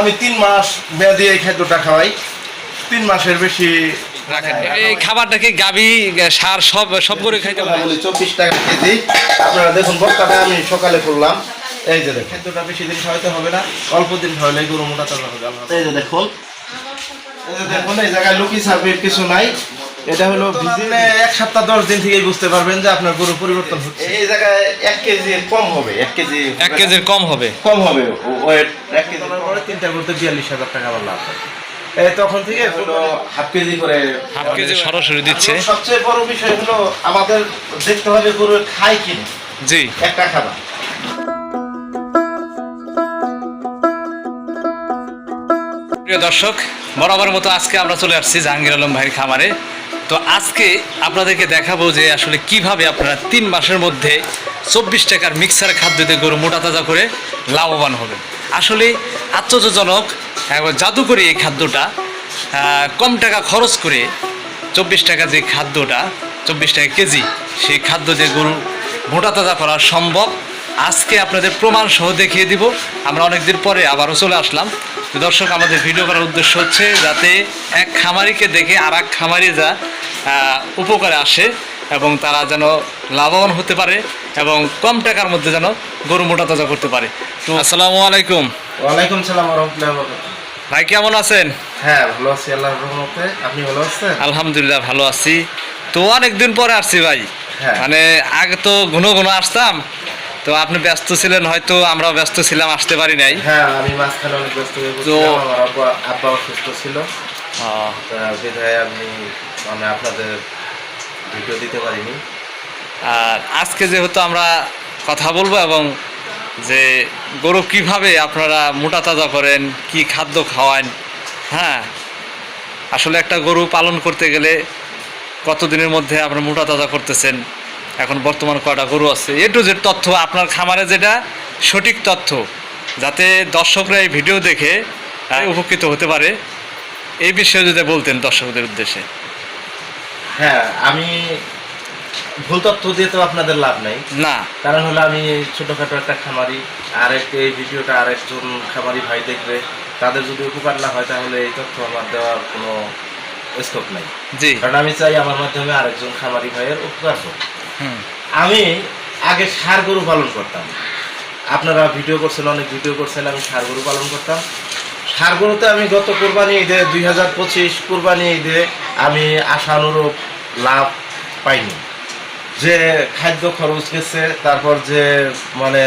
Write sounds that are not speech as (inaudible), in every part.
আমি তিন মাস মেয়াদি এই খাদ্যটা খাওয়াই। তিন মাসের বেশি এই খাবারটা কি গাবি সার সব সব করে খাইতে বলি চব্বিশ টাকা কেজি। আপনারা দেখুন বস্তাটা আমি সকালে করলাম। এই যে দেখুন খাদ্যটা বেশি দিন খাওয়াইতে হবে না অল্প দিন খাওয়ালে গরু মোটা তাজা হবে এই যে দেখুন এই যে দেখুন এই জায়গায় লুকি সার্ভির কিছু নাই। এটা হলো এক সপ্তাহ দশ দিন থেকেই বুঝতে পারবেন যে আপনার গরু পরিবর্তন হচ্ছে। এই জায়গায় এক কেজি কম হবে এক কেজি এক কেজির কম হবে। কম হবে ওয়েট এক কেজি পরে তিনটা করতে বিয়াল্লিশ হাজার টাকা আমার লাভ হয়। তখন থেকে হলো হাফ কেজি করে হাফ কেজি সরাসরি দিচ্ছে। সবচেয়ে বড় বিষয় হলো আমাদের দেখতে হবে গরু খায় কিনা। জি। একটা খাবার। প্রিয় দর্শক বরাবর মতো আজকে আমরা চলে আসছি জাহাঙ্গীর আলম ভাইয়ের খামারে। তো আজকে আপনাদেরকে দেখাবো যে আসলে কীভাবে আপনারা তিন মাসের মধ্যে চব্বিশ টাকার মিক্সার খাদ্য দিয়ে গরু মোটা তাজা করে লাভবান হবেন। আসলে আশ্চর্যজনক একবার জাদুকরি এই খাদ্যটা কম টাকা খরচ করে চব্বিশ টাকা যে খাদ্যটা, চব্বিশ টাকা কেজি, সেই খাদ্য দিয়ে গরু মোটা তাজা করা সম্ভব। আজকে আপনাদের প্রমাণ সহ দেখিয়ে দিব। আমরা অনেকদিন পরে আবারও চলে আসলাম। দর্শক আমাদের ভিডিও করার উদ্দেশ্য হচ্ছে যাতে এক খামারিকে দেখে আর এক খামারি যা উপকারে আসে এবং তারা যেন লাভবান হতে পারে এবং কম টাকার মধ্যে যেন গরু মোটা তাজা করতে পারে। তো আসসালামু আলাইকুম। ওয়ালাইকুম সালাম রহমতুল্লাহ ভাই কেমন আছেন? হ্যাঁ ভালো আছি আল্লাহর রহমতে। আপনি ভালো আছেন? আলহামদুলিল্লাহ ভালো আছি। তো অনেকদিন পরে আসছি ভাই। হ্যাঁ। মানে আগে তো ঘন ঘন আসতাম তো আপনি ব্যস্ত ছিলেন হয়তো আমরা ব্যস্ত ছিলাম আসতে পারি নাই। হ্যাঁ আমি মাঝখানে অনেক ব্যস্ত তো- আমার আব্বা আব্বা অসুস্থ ছিল। বিধায় আমি আপনাদের ভিডিও দিতে পারিনি। আর আজকে যেহেতু আমরা কথা বলব এবং যে গরু কীভাবে আপনারা মোটা তাজা করেন কি খাদ্য খাওয়ান হ্যাঁ আসলে একটা গরু পালন করতে গেলে কতদিনের মধ্যে আপনার মোটা তাজা করতেছেন এখন বর্তমান কয়টা গরু আছে? এ টু জেড তথ্য আপনার খামারে যেটা সঠিক তথ্য যাতে দর্শকরা এই ভিডিও দেখে আহ, উপকৃত হতে পারে। এই বিষয়ে যদি বলতেন দর্শকদের উদ্দেশ্যে। হ্যাঁ আমি ভুল তথ্য দিয়ে তো আপনাদের লাভ নেই। না। কারণ হলো আমি ছোটখাটো একটা খামারি আর এক এই ভিডিওটা আরেকজন খামারি ভাই দেখবে। তাদের যদি উপকার না হয় তাহলে এই তথ্য আমার দেওয়ার কোনো স্কোপ নাই। জি। কারণ আমি চাই আমার মাধ্যমে আরেকজন খামারি ভাইয়ের উপকার হোক। আমি আগে ষাড় গরু পালন করতাম। আপনারা ভিডিও করছেন, অনেক ভিডিও করছেন, আমি ষাড় গরু পালন করতাম। ষাড় গরুতে আমি গত কোরবানি ঈদে, দুই হাজার পঁচিশ কোরবানি ঈদে আমি আশানুরূপ লাভ পাইনি। যে খাদ্য খরচ গেছে, তারপর যে মানে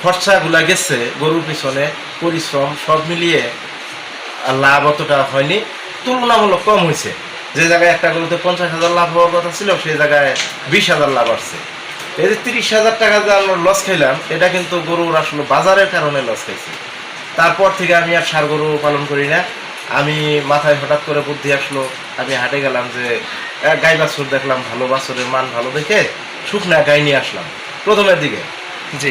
খরচাগুলা গেছে, গরুর পিছনে পরিশ্রম সব মিলিয়ে লাভ অতটা হয়নি, তুলনামূলক কম হয়েছে যে জায়গায় একটা গরুতে পঞ্চাশ হাজার লাভ হওয়ার কথা ছিল সেই জায়গায় বিশ হাজার লাভ আসছে। এই যে তিরিশ হাজার টাকা যে আমরা লস খাইলাম এটা কিন্তু গরুর আসলে বাজারের কারণে লস খাইছি তারপর থেকে আমি আর সার গরু পালন করি না। আমি মাথায় হঠাৎ করে বুদ্ধি আসলো আমি হাটে গেলাম যে গাই বাছুর দেখলাম ভালো বাছুরের মান ভালো দেখে শুকনা গাই নিয়ে আসলাম প্রথমের দিকে।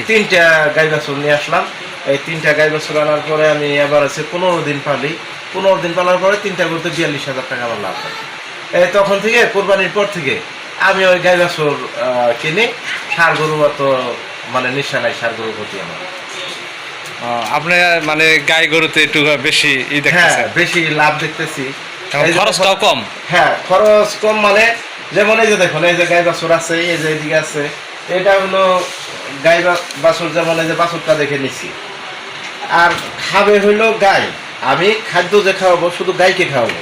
তিনটা গাই বাছুর নিয়ে আসলাম। এই তিনটা গাই বাছুর আনার পরে আমি এবার আছে পনেরো দিন পালি। পনেরো দিন পালার পরে তিনটা করতে বিয়াল্লিশ হাজার টাকা আমার লাভ হয়। এই তখন থেকে কোরবানির পর থেকে আমি ওই গাই বাছুর কিনে। সার গরু অত মানে নেশা নাই সার গরুর প্রতি আমার। আহ, আপনি মানে গাই গরুতে একটু বেশি ই হ্যাঁ বেশি লাভ দেখতেছি। খরচটাও কম? হ্যাঁ খরচ কম মানে যেমন এই যে দেখুন এই যে গাই বাছুর আছে এই যে এদিকে আছে এটা হলো গাই বাছুর যেমন এই যে বাছুরটা দেখে নিচ্ছি আর খাবে হইল গাই। আমি খাদ্য যে খাওয়াবো শুধু গাইকে খাওয়াবো।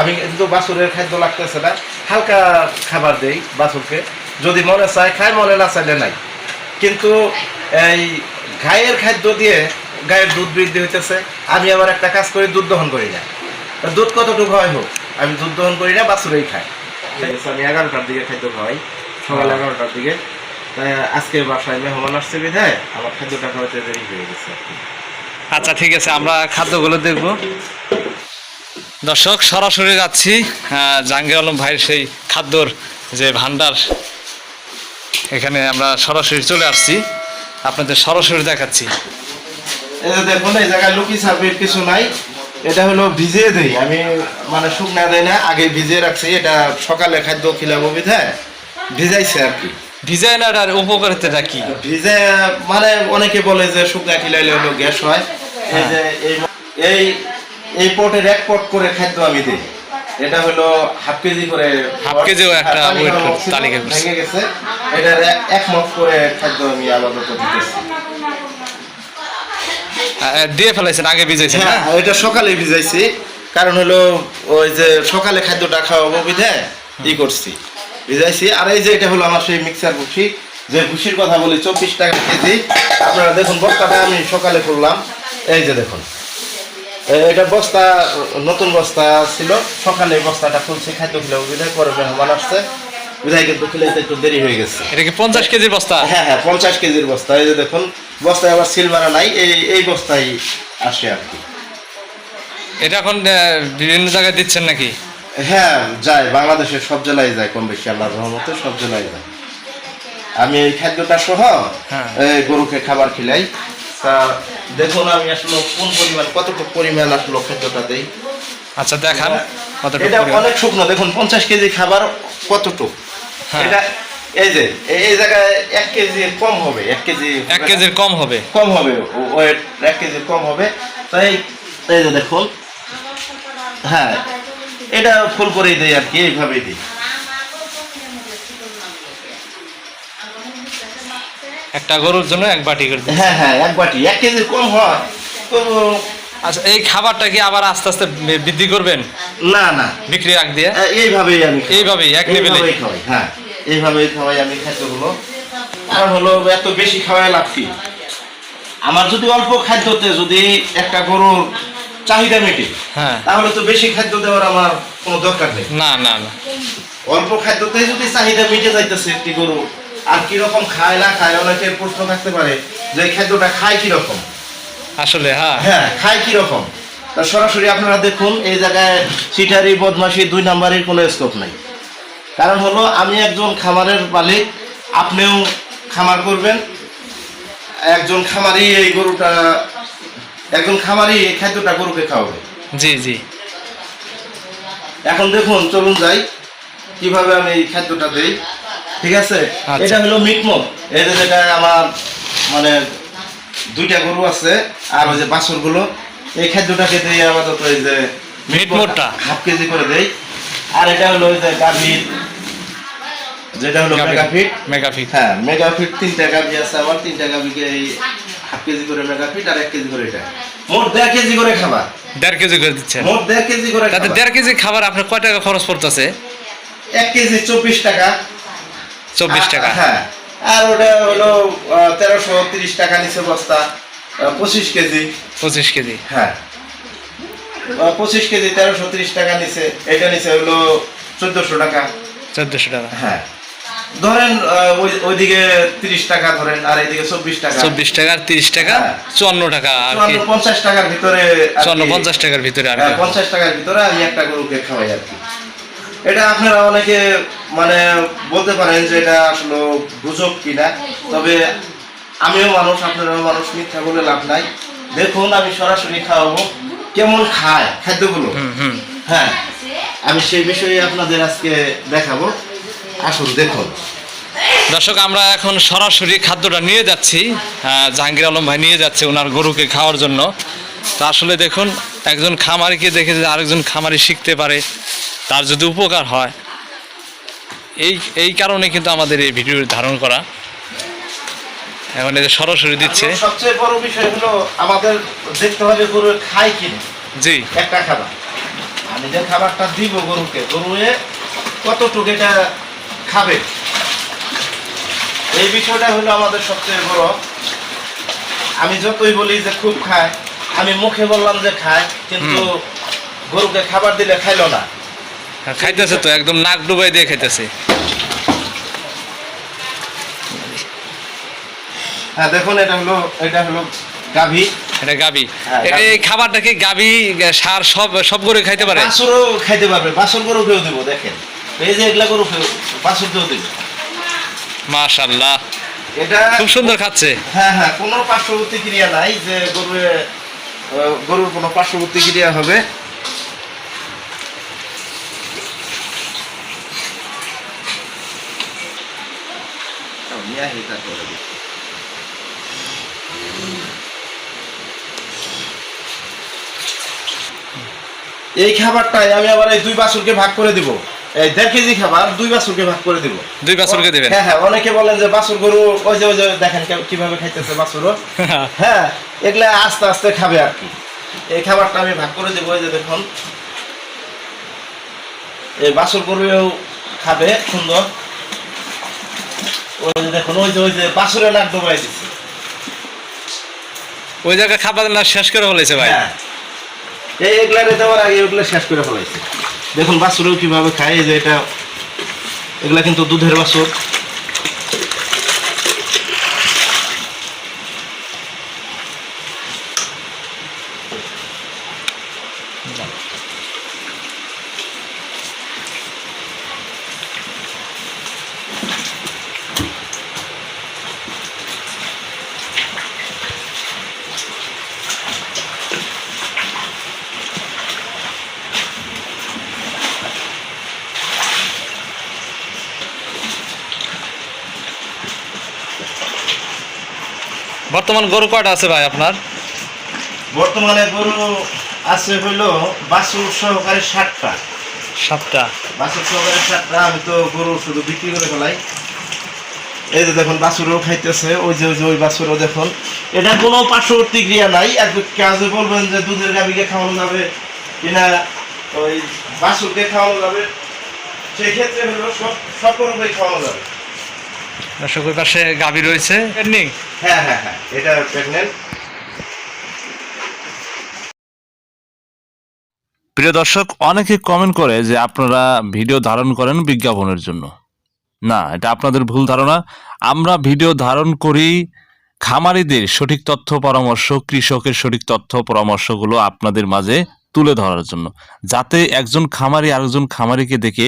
আমি কিন্তু বাছুরের খাদ্য লাগতেছে না। হালকা খাবার দেই বাছুরকে। যদি মনে চায় খায় মনে না চাইলে নাই। কিন্তু এই গায়ের খাদ্য দিয়ে গায়ের দুধ বৃদ্ধি হইতেছে। আমি আবার একটা কাজ করি দুধ দহন করি না। দুধ কতটুকু হয় হোক আমি দুধ দহন করি না বাছুরেই খাই আমি এগারোটার দিকে খাদ্য খাওয়াই সকাল এগারোটার দিকে। আজকে বাসায় মেহমান আসছে বিধায় আমার খাদ্যটা খাওয়াতে দেরি হয়ে গেছে। আচ্ছা ঠিক আছে, আমরা খাদ্যগুলো দেখব। দর্শক, সরাসরি যাচ্ছি জাহাঙ্গীর আলম ভাইয়ের সেই খাদ্যর যে ভান্ডার এখানে আমরা সরাসরি চলে আসছি, আপনাদের সরাসরি দেখাচ্ছি। দেখুন, এই জায়গায় লুকি সার্ভির কিছু নাই। এটা হলো ভিজিয়ে দেই। আমি মানে শুকনা দেয় না, আগে ভিজিয়ে রাখছি। এটা সকালে খাদ্য খিলাবো বিধায় ভিজাইছে আর কি। উপকারিতাটা কি? ভিজে মানে অনেকে বলে যে শুকনা খিলাইলে হলো গ্যাস হয়। এই যে এই এই পটের এক পট করে খাদ্য আমি দিই। এটা হলো হাফ কেজি করে হাফ কেজিও একটা হ্যাঁ, weight তালিকা। ভেঙে গেছে। এটার এক- মগ করে খাদ্য আমি আপাতত দিতেছি। দিয়ে ফেলাইছেন আগে ভিজাইছেন হ্যাঁ এটা সকালে ভিজাইছি। কারণ হলো ওই যে সকালে খাদ্যটা খাওয়াবো বিধে ই করছি। ভিজাইছি। আর এই যে এটা হলো আমার সেই মিক্সার ভুসি। যে ভুসির কথা বলি চব্বিশ টাকা কেজি। আপনারা দেখুন বস্তাটা আমি সকালে করলাম। এই যে দেখুন। এটা বস্তা নতুন বস্তা ছিল। সকালে বস্তাটা খুলছি খাদ্য খেলে বিধায় পরে মেহমান আসছে। বিধায় কিন্তু খেলে একটু দেরি হয়ে গেছে। এটা কি পঞ্চাশ কেজির বস্তা? হ্যাঁ হ্যাঁ পঞ্চাশ কেজির বস্তা। এই যে দেখুন বস্তায় আবার সিল মারা নাই। এই এই বস্তায় আসে আর কি। এটা এখন বিভিন্ন জায়গায় দিচ্ছেন নাকি? হ্যাঁ যায়। বাংলাদেশের সব জেলায় যায় কম বেশি আল্লাহর রহমতে সব জেলায় যায়। আমি এই খাদ্যটা সহ হ্যাঁ। এই গরুকে খাবার খিলাই। তা দেখুন আমি আসলে কোন পরিমাণ কতটুকু পরিমাণ আসলে খাদ্যটা দেই? আচ্ছা দেখান এটা অনেক শুকনো। দেখুন পঞ্চাশ কেজি খাবার কতটুকু? হ্যাঁ। এটা এই যে এই- এই জায়গায় এক কেজি কম হবে এক কেজি এক কেজির কম হবে। কম হবে ওয়েট এক কেজি কম হবে। তাই এই যে দেখুন। হ্যাঁ এটা ফুল করেই দেয় আর কি এইভাবেই দিই। একটা গরুর জন্য এক বাটি করে। হ্যাঁ হ্যাঁ এক বাটি এক কেজি কম হয়। তবু আচ্ছা এই খাবারটা কি আবার আস্তে আস্তে বৃদ্ধি করবেন? না না। বিক্রি রাখ দিয়ে? এইভাবেই আমি। এইভাবেই, এক level-এ? খাওয়াই হ্যাঁ। এইভাবেই খাওয়াই আমি খাদ্যগুলো। আর হলো এত বেশি খাওয়াই লাভ কি? আমার যদি অল্প খাদ্যতে যদি একটা গরুর চাহিদা মেটে। হ্যাঁ। তাহলে তো বেশি খাদ্য দেওয়ার আমার কোনো দরকার নেই। না না না। অল্প খাদ্যতে যদি চাহিদা মিটে যাইতেছে একটি গরু আর কীরকম খায় না খায় অনেকের প্রশ্ন থাকতে পারে যে খাদ্যটা খায় কীরকম? আসলে হ্যাঁ। হ্যাঁ খায় কীরকম? তা সরাসরি আপনারা দেখুন এই জায়গায় সিটারি বদমাশি দুই নাম্বারের কোনো স্কোপ নাই। কারণ হলো আমি একজন খামারের মালিক আপনিও খামার করবেন। একজন খামারি এই গরুটা একজন খামারি এই খাদ্যটা গরুকে খাওয়াবে। জি জি। এখন দেখুন চলুন যাই কীভাবে আমি এই খাদ্যটা দেই। ঠিক আছে? আচ্ছা। এটা হলো মিটমো এই যে যেটা আমার মানে দুইটা গরু আছে আর ওই যে বাছুরগুলো এই খাদ্যটাকে দেই আপাতত এই যে মিটমোটটা? হাফ কেজি করে দেই। আর এটা হলো ওই যে গাভীর যেটা হলো মেগাফিট মেগাফিট হ্যাঁ মেগাফিট তিনটা গাভী আছে আমার। তিনটা গাভীকে এই হাফ কেজি করে মেগাফিট আর এক কেজি করে এটা। মোট দেড় কেজি করে খাবার। দেড় কেজি করে দিচ্ছেন? মোট দেড় কেজি করে তাতে দেড় কেজি খাবার আপনার কয় টাকা খরচ পড়তেছে? এক কেজি চব্বিশ টাকা। চব্বিশ টাকা? হ্যাঁ। আর ওটা হলো তেরোশো তিরিশ টাকা নিচে বস্তা পঁচিশ কেজি। পঁচিশ কেজি। হ্যাঁ। পঁচিশ কেজি তেরোশো তিরিশ টাকা নিচে এটা নিচে হলো চোদ্দশো টাকা। চোদ্দশো টাকা। হ্যাঁ। ধরেন ওই- ওইদিকে তিরিশ টাকা ধরেন আর এইদিকে চব্বিশ টাকা। চব্বিশ টাকা আর তিরিশ টাকা হ্যাঁ। চুয়ান্ন টাকা আর কি। চুয়ান্ন পঞ্চাশ টাকার ভিতরে আর চুয়ান্ন কি- পঞ্চাশ টাকার ভিতরে আর হ্যাঁ, কি পঞ্চাশ টাকার ভিতরে আমি একটা গরুকে খাওয়াই আর কি। এটা আপনারা অনেকে মানে বলতে পারেন যে এটা আসলে গুজব কিনা তবে আমিও মানুষ আপনারাও মানুষ মিথ্যা বলে লাভ নাই। দেখুন আমি সরাসরি খাওয়াবো। কেমন খায় খাদ্যগুলো? হ্যাঁ আমি সেই বিষয়ে আপনাদের আজকে দেখাবো। আসুন দেখুন। দর্শক আমরা এখন সরাসরি খাদ্যটা নিয়ে যাচ্ছি। জাহাঙ্গীর আলম ভাই নিয়ে যাচ্ছে ওনার গরুকে খাওয়ার জন্য। তো আসলে দেখুন একজন খামারিকে দেখে যদি আরেকজন খামারি শিখতে পারে তার যদি উপকার হয় এই এই কারণে কিন্তু আমাদের এই ভিডিও ধারণ করা। এখন এই যে সরাসরি দিচ্ছে। সবচেয়ে বড় বিষয় হলো আমাদের দেখতে হবে গরু খায় কিনা। জি। একটা খাবার। আমি যে খাবারটা দিব গরুকে গরুয়ে কতটুকু এটা খাবে এই বিষয়টা হলো আমাদের সবচেয়ে বড়। আমি যতই বলি যে খুব খায় আমি মুখে বললাম যে খায় কিন্তু গরুকে খাবার দিলে খাইলো না। খাইতেছে তো একদম নাক ডুবাই দিয়ে খাইতেছে। হ্যাঁ দেখুন এটা হলো এটা হলো গাভী। এটা গাবি হ্যাঁ। এই খাবারটা কি গাবি সার সব সব গরু খাইতে পারে? বাছুরও খাইতে পারবে বাছুর গরুকেও দেবো দেখেন। এই যে এগুলা গরু বাছুরকেও দেবে মাশাল্লাহ এটা খুব সুন্দর খাচ্ছে। হ্যাঁ হ্যাঁ কোনো পার্শ্ববর্তী ক্রিয়া নাই যে গরু গরুর কোনো পার্শ্ববর্তী ক্রিয়া হবে। এই খাবারটাই আমি আবার এই দুই বাছুরকে ভাগ করে দিব। এই দেড় কেজি খাবার দুই বাছুরকে ভাগ করে দিব। দুই বাছুরকে দিবেন? হ্যাঁ হ্যাঁ অনেকে বলেন যে বাছুর গরু ওই যে ওই যে দেখেন কীভাবে খাইতেছে বাছুরও। (laughs) হ্যাঁ এগুলা আস্তে আস্তে খাবে আর কি। এই খাবারটা আমি ভাগ করে দেবো এই যে দেখুন। এই বাছুর গরুও খাবে সুন্দর। ওই যে দেখুন ওই যে ওই যে বাছুরে নাক ডুবাই দিচ্ছে ওই জায়গায় খাবার না শেষ করে বলেছে ভাই? হ্যাঁ। এই এগুলা দেওয়ার আগে ওগুলো শেষ করে ফেলাইছে। দেখুন বাছুরেও কীভাবে খায় যে এটা এগুলা কিন্তু দুধের বাছুর। বর্তমান গরু কয়টা আছে ভাই আপনার? বর্তমানে গরু আছে হইল বাছুর সহকারে ষাটটা সাতটা। বাছুর সহকারে ষাটটা আমি তো গরু শুধু বিক্রি করে ফেলাই। এই যে দেখুন বাছুরও খাইতেছে ওই যে ওই যে ওই বাছুরও দেখুন। এটা কোনো পার্শ্ববর্তী ক্রিয়া নাই এক কাজে বলবেন যে দুধের গাভিকে খাওয়ানো যাবে কিনা ওই বাছুরকে খাওয়ানো যাবে সেক্ষেত্রে হলো সব সকলকে খাওয়ানো যাবে। দর্শক ওই পাশে গাভী রয়েছে। Pending? হ্যাঁ হ্যাঁ হ্যাঁ এটা প্রেগনেন্ট প্রিয় দর্শক অনেকে কমেন্ট করে যে আপনারা ভিডিও ধারণ করেন বিজ্ঞাপনের জন্য। না এটা আপনাদের ভুল ধারণা। আমরা ভিডিও ধারণ করি খামারিদের সঠিক তথ্য পরামর্শ কৃষকের সঠিক তথ্য পরামর্শগুলো আপনাদের মাঝে তুলে ধরার জন্য যাতে একজন খামারি আরেকজন খামারিকে দেখে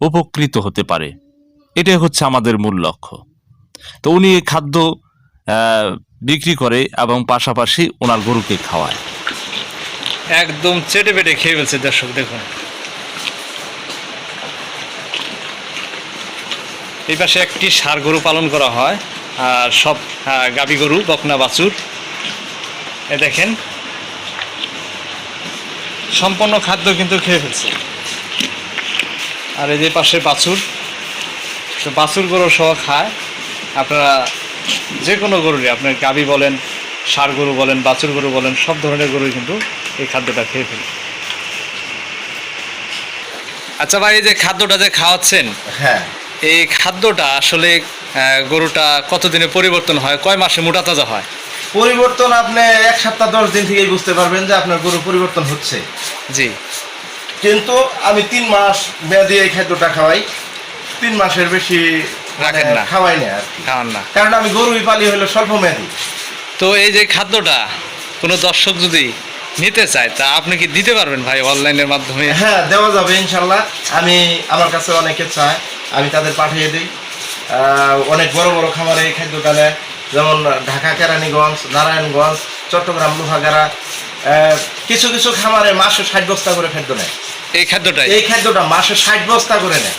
উপকৃত হতে পারে। এটাই হচ্ছে আমাদের মূল লক্ষ্য। তো উনি খাদ্য বিক্রি করে এবং পাশাপাশি ওনার গরুকে খাওয়ায়। একদম চেটে পেটে খেয়ে ফেলছে দর্শক, দেখুন। এই পাশে একটি সার গরু পালন করা হয়, আর সব গাভী গরু, বকনা বাছুর। এ দেখেন, সম্পূর্ণ খাদ্য কিন্তু খেয়ে ফেলছে। আর এই যে পাশে বাছুর বাছুর গরু সহ খায়। আপনারা যে কোনো গরুরই আপনার গাভী বলেন ষাড় গরু বলেন বাছুর গরু বলেন সব ধরনের গরুই কিন্তু এই খাদ্যটা খেয়ে ফেলে। আচ্ছা ভাই এই যে খাদ্যটা যে খাওয়াচ্ছেন হ্যাঁ। এই খাদ্যটা আসলে গরুটা কতদিনে পরিবর্তন হয়? কয় মাসে মোটা তাজা হয়? পরিবর্তন আপনি এক সপ্তাহ দশ দিন থেকেই বুঝতে পারবেন যে আপনার গরু পরিবর্তন হচ্ছে। জি। কিন্তু আমি তিন মাস মেয়াদি এই খাদ্যটা খাওয়াই। তিন মাসের বেশি মানে রাখেন না। খাওয়াই না আর। খাওয়ান না। কারণ আমি গরুই পালি হলো স্বল্প মেয়াদি তো এই যে খাদ্যটা কোনো দর্শক যদি নিতে চায় তা আপনি কি দিতে পারবেন ভাই অনলাইনের মাধ্যমে? হ্যাঁ দেওয়া যাবে ইনশাল্লাহ আমি আমার কাছে অনেকে চায় আমি তাদের পাঠিয়ে দিই। অনেক বড় বড় খামারে এই খাদ্যটা নেয় যেমন ঢাকা কেরানীগঞ্জ নারায়ণগঞ্জ চট্টগ্রাম লোহাগাড়া কিছু কিছু খামারে মাসে ষাট বস্তা করে খাদ্য নেয়। এই খাদ্যটা এই খাদ্যটা মাসে ষাট বস্তা করে নেয়।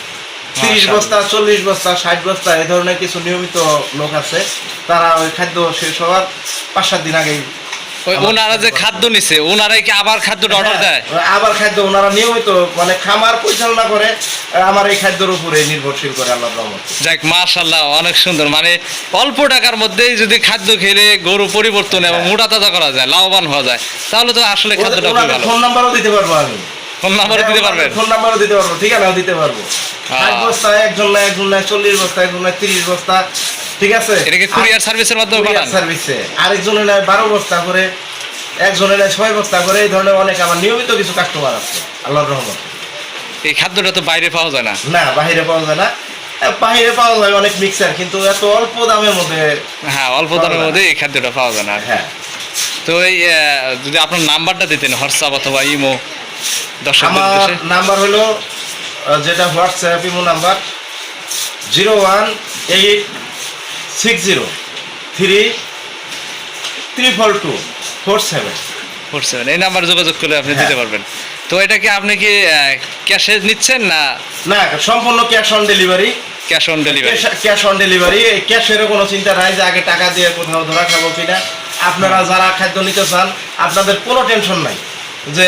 তিরিশ। বস্তা চল্লিশ বস্তা ষাট বস্তা এই ধরনের কিছু নিয়মিত লোক আছে। তারা ওই খাদ্য শেষ হওয়ার পাঁচ সাত দিন আগেই ওনারা যে খাদ্য নিছে ওনারাই কি আবার খাদ্যটা অর্ডার দেয়? হ্যাঁ, আবার খাদ্য ওনারা নিয়মিত মানে খামার পরিচালনা করে আমার এই খাদ্যের উপরে নির্ভরশীল করে আল্লাহ যাক মাশাল্লাহ অনেক সুন্দর। মানে অল্প টাকার মধ্যেই যদি খাদ্য খেলে গরু পরিবর্তন এবং মোটা তাজা করা যায় লাভবান হওয়া যায় তাহলে তো আসলে খাদ্যটা ফোন নাম্বারও দিতে পারব আমি। ফোন নাম্বারও দিতে পারবেন। ফোন নাম্বারও দিতে পারব ঠিকানাও দিতে পারব। ষাট বস্তা একজন না একজন না চল্লিশ বস্তা একজন না তিরিশ বস্তা ঠিক আছে? এটা কি কুরিয়ার সার্ভিসের মাধ্যমে পাঠান? সার্ভিসে আরেকজনে নেয় বারো বস্তা করে একজনে নেয় ছয় বস্তা করে এই ধরনের অনেক আমার নিয়মিত কিছু কাস্টমার আছে আল্লাহর রহমত। এই খাদ্যটা তো বাইরে পাওয়া যায় না। না বাহিরে পাওয়া যায় না। বাহিরে পাওয়া যায় অনেক মিক্সার কিন্তু এত অল্প দামের মধ্যে হ্যাঁ অল্প দামের মধ্যে এই খাদ্যটা পাওয়া যায় না। হ্যাঁ। তো এই যদি আপনার নাম্বারটা দিতেন হোয়াটসঅ্যাপ অথবা ইমো আমার নাম্বার হলো যেটা WhatsApp imo number zero one eight six zero three two four seven. Four seven. এই নাম্বার যোগাযোগ করলে আপনি হ্যাঁ। দিতে পারবেন। তো এটা কি আপনি কি ক্যাশে নিচ্ছেন না? না সম্পূর্ণ cash on delivery cash on delivery cash on delivery ক্যাশেরও কোনো চিন্তা নাই যে আগে টাকা দিয়ে কোথাও ধরা খাব কিনা। আপনারা যারা খাদ্য নিতে চান আপনাদের কোনো টেনশন নাই। যে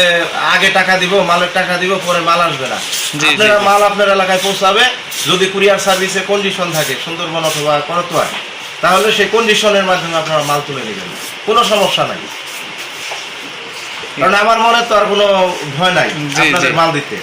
আগে টাকা দিব মালের টাকা দিব পরে মাল আসবে না। আপনারা মাল আপনার এলাকায় পৌঁছাবে যদি কুরিয়ার সার্ভিসে কন্ডিশন থাকে সুন্দরবন অথবা করতোয়া তাহলে সেই কন্ডিশনের মাধ্যমে আপনারা মাল তুলে নেবেন। কোনো সমস্যা নাই। কারণ আমার মনে তো আর কোনো ভয় নাই আপনাদের মাল দিতে।